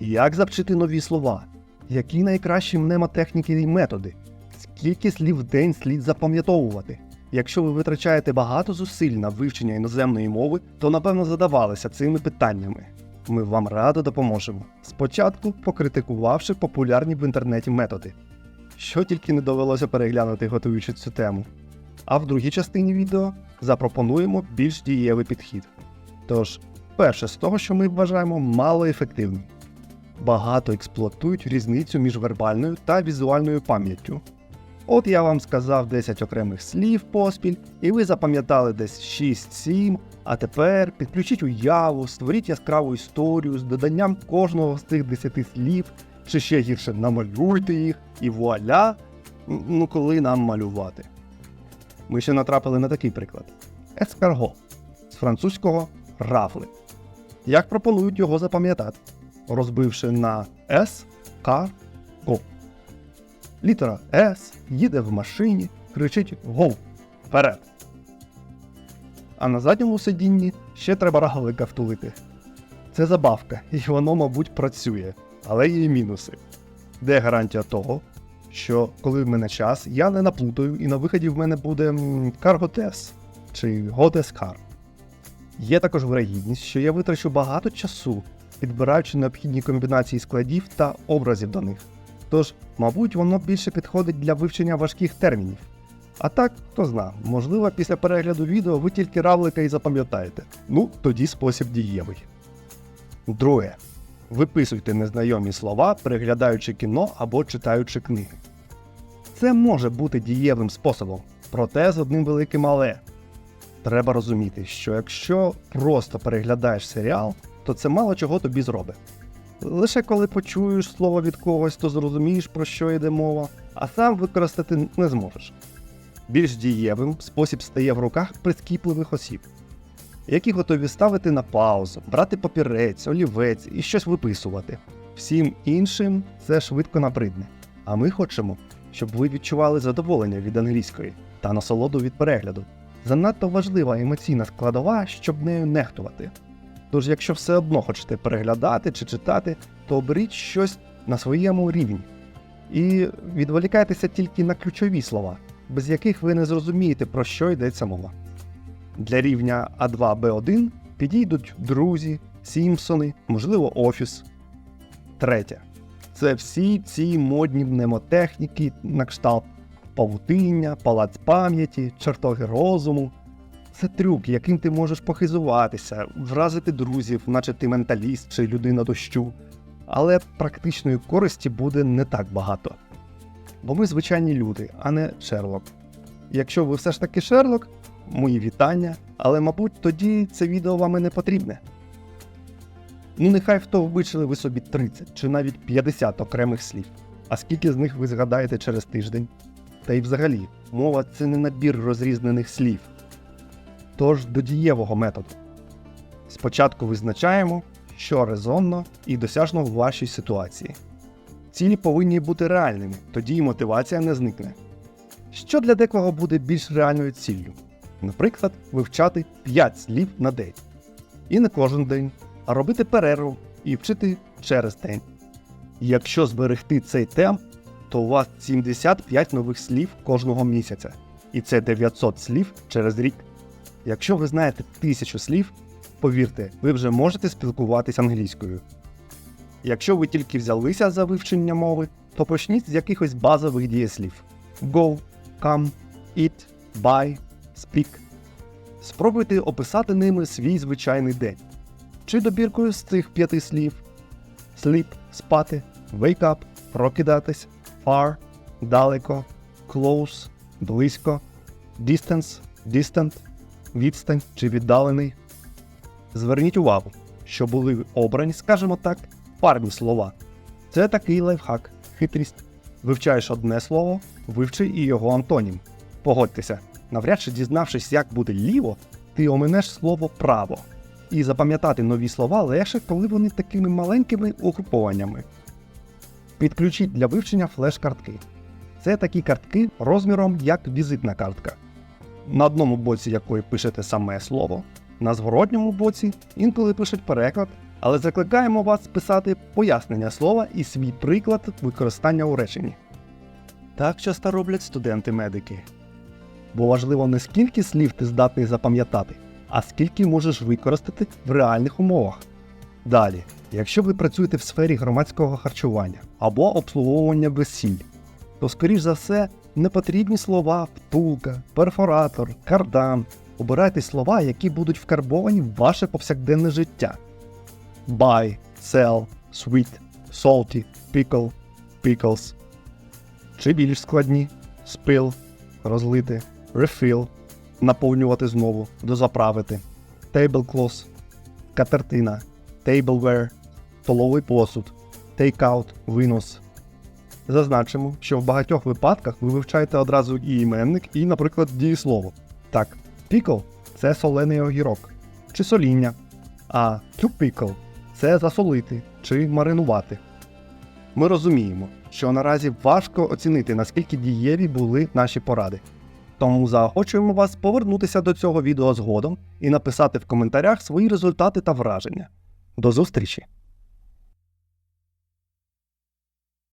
Як завчити нові слова? Які найкращі мнемотехніки і методи? Скільки слів в день слід запам'ятовувати? Якщо ви витрачаєте багато зусиль на вивчення іноземної мови, то напевно задавалися цими питаннями. Ми вам радо допоможемо. Спочатку покритикувавши популярні в інтернеті методи, що тільки не довелося переглянути, готуючи цю тему. А в другій частині відео запропонуємо більш дієвий підхід. Тож, перше з того, що ми вважаємо малоефективним. Багато експлуатують різницю між вербальною та візуальною пам'яттю. От я вам сказав 10 окремих слів поспіль, і ви запам'ятали десь 6-7, а тепер підключіть уяву, створіть яскраву історію з доданням кожного з цих 10 слів, чи ще гірше намалюйте їх, і вуаля, ну коли нам малювати. Ми ще натрапили на такий приклад: ескарго з французького рафли. Як пропонують його запам'ятати, розбивши на С, К, Го. Літера С їде в машині, кричить Гол! Вперед! А на задньому сидінні ще треба рагалика втулити. Це забавка, і воно, мабуть, працює, але є мінуси. Де гарантія того, що коли в мене час, я не наплутаю і на виході в мене буде Карготес чи Готескар. Є також вирогідність, що я витрачу багато часу, підбираючи необхідні комбінації складів та образів до них. Тож, мабуть, воно більше підходить для вивчення важких термінів. А так, хто зна, можливо, після перегляду відео ви тільки равлика і запам'ятаєте. Ну, тоді спосіб дієвий. Друге. Виписуйте незнайомі слова, переглядаючи кіно або читаючи книги. Це може бути дієвим способом, проте з одним великим але. Треба розуміти, що якщо просто переглядаєш серіал, то це мало чого тобі зробить. Лише коли почуєш слово від когось, то зрозумієш, про що йде мова, а сам використати не зможеш. Більш дієвим спосіб стає в руках прискіпливих осіб, які готові ставити на паузу, брати папірець, олівець і щось виписувати. Всім іншим це швидко набридне. А ми хочемо, щоб ви відчували задоволення від англійської та насолоду від перегляду. Занадто важлива емоційна складова, щоб нею нехтувати. Тож, якщо все одно хочете переглядати чи читати, то оберіть щось на своєму рівні. І відволікайтеся тільки на ключові слова, без яких ви не зрозумієте, про що йдеться мова. Для рівня А2 Б1 підійдуть друзі, Сімпсони, можливо, офіс. Третє. Це всі ці модні мнемотехніки на кшталт павутиння, палац пам'яті, чертоги розуму. Це трюк, яким ти можеш похизуватися, вразити друзів, наче ти менталіст чи людина дощу. Але практичної користі буде не так багато. Бо ми звичайні люди, а не Шерлок. Якщо ви все ж таки Шерлок, мої вітання, але мабуть тоді це відео вам і не потрібне. Ну, нехай втовбичили ви собі 30 чи навіть 50 окремих слів. А скільки з них ви згадаєте через тиждень? Та й взагалі, мова це не набір розрізнених слів. Тож до дієвого методу. Спочатку визначаємо, що резонно і досяжно в вашій ситуації. Цілі повинні бути реальними, тоді й мотивація не зникне. Що для декого буде більш реальною ціллю? Наприклад, вивчати 5 слів на день. І не кожен день, а робити перерву і вчити через день. Якщо зберегти цей темп, то у вас 75 нових слів кожного місяця, і це 900 слів через рік. Якщо ви знаєте тисячу слів, повірте, ви вже можете спілкуватися англійською. Якщо ви тільки взялися за вивчення мови, то почніть з якихось базових дієслів: go, come, eat, buy, speak. Спробуйте описати ними свій звичайний день. Чи добіркою з цих п'яти слів: sleep – спати, wake up – прокидатись, far – далеко, close – близько, distance – distant, відстань чи віддалений. Зверніть увагу, що були обрані, скажімо так, парні слова. Це такий лайфхак, хитрість. Вивчаєш одне слово, вивчи і його антонім. Погодьтеся, навряд чи дізнавшись, як буде ліво, ти оминеш слово право. І запам'ятати нові слова легше, коли вони такими маленькими угрупованнями. Підключіть для вивчення флеш-картки. Це такі картки розміром як візитна картка, на одному боці якої пишете саме слово, на зворотньому боці інколи пишуть переклад Але закликаємо вас писати пояснення слова і свій приклад використання у реченні. Так часто роблять студенти-медики. Бо важливо не скільки слів ти здатний запам'ятати, а скільки можеш використати в реальних умовах. Далі, якщо ви працюєте в сфері громадського харчування або обслуговування весіль, то, скоріш за все, не потрібні слова втулка, перфоратор, кардан. Обирайте слова, які будуть вкарбовані в ваше повсякденне життя. Buy, sell, sweet, salty, pickle, pickles. Чи більш складні spill, розлити, refill, наповнювати знову, дозаправити, tablecloth, катертина, tableware, столовий посуд, take-out, винос. Зазначимо, що в багатьох випадках ви вивчаєте одразу і іменник, і, наприклад, дієслово. Так, pickle – це солений огірок чи соління, а to pickle – це засолити чи маринувати. Ми розуміємо, що наразі важко оцінити, наскільки дієві були наші поради. Тому заохочуємо вас повернутися до цього відео згодом і написати в коментарях свої результати та враження. До зустрічі!